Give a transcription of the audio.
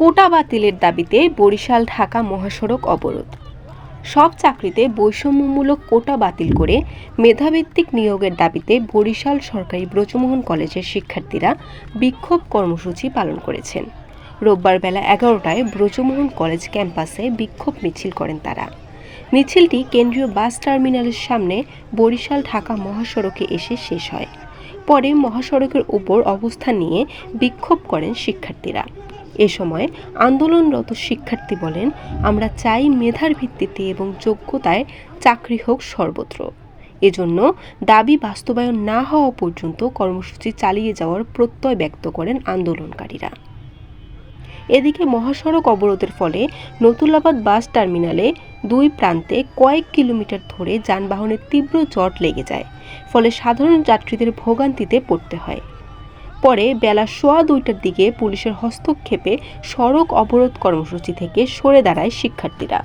কোটা বাতিলের দাবিতে বরিশাল ঢাকা মহাসড়ক অবরোধ। সব চাকরিতে বৈষম্যমূলক কোটা বাতিল করে মেধাভিত্তিক নিয়োগের দাবিতে বরিশাল সরকারি ব্রজমোহন কলেজের শিক্ষার্থীরা বিক্ষোভ কর্মসূচি পালন করেছেন। রোববার বেলা এগারোটায় ব্রজমোহন কলেজ ক্যাম্পাসে বিক্ষোভ মিছিল করেন তারা। মিছিলটি কেন্দ্রীয় বাস টার্মিনালের সামনে বরিশাল ঢাকা মহাসড়কে এসে শেষ হয়। পরে মহাসড়কের উপর অবস্থান নিয়ে বিক্ষোভ করেন শিক্ষার্থীরা। এ সময় আন্দোলনরত শিক্ষার্থী বলেন, আমরা চাই মেধার ভিত্তিতে এবং যোগ্যতায় চাকরি হোক সর্বত্র। এজন্য দাবি বাস্তবায়ন না হওয়া পর্যন্ত কর্মসূচি চালিয়ে যাওয়ার প্রত্যয় ব্যক্ত করেন আন্দোলনকারীরা। এদিকে মহাসড়ক অবরোধের ফলে নতুলাবাদ বাস টার্মিনালে দুই প্রান্তে কয়েক কিলোমিটার ধরে যানবাহনের তীব্র জট লেগে যায়, ফলে সাধারণ যাত্রীদের ভোগান্তিতে পড়তে হয়। পরে বেলা সোয়া দুইটার দিকে পুলিশের হস্তক্ষেপে সড়ক অবরোধ কর্মসূচি থেকে সরে দাঁড়ায় শিক্ষার্থীরা।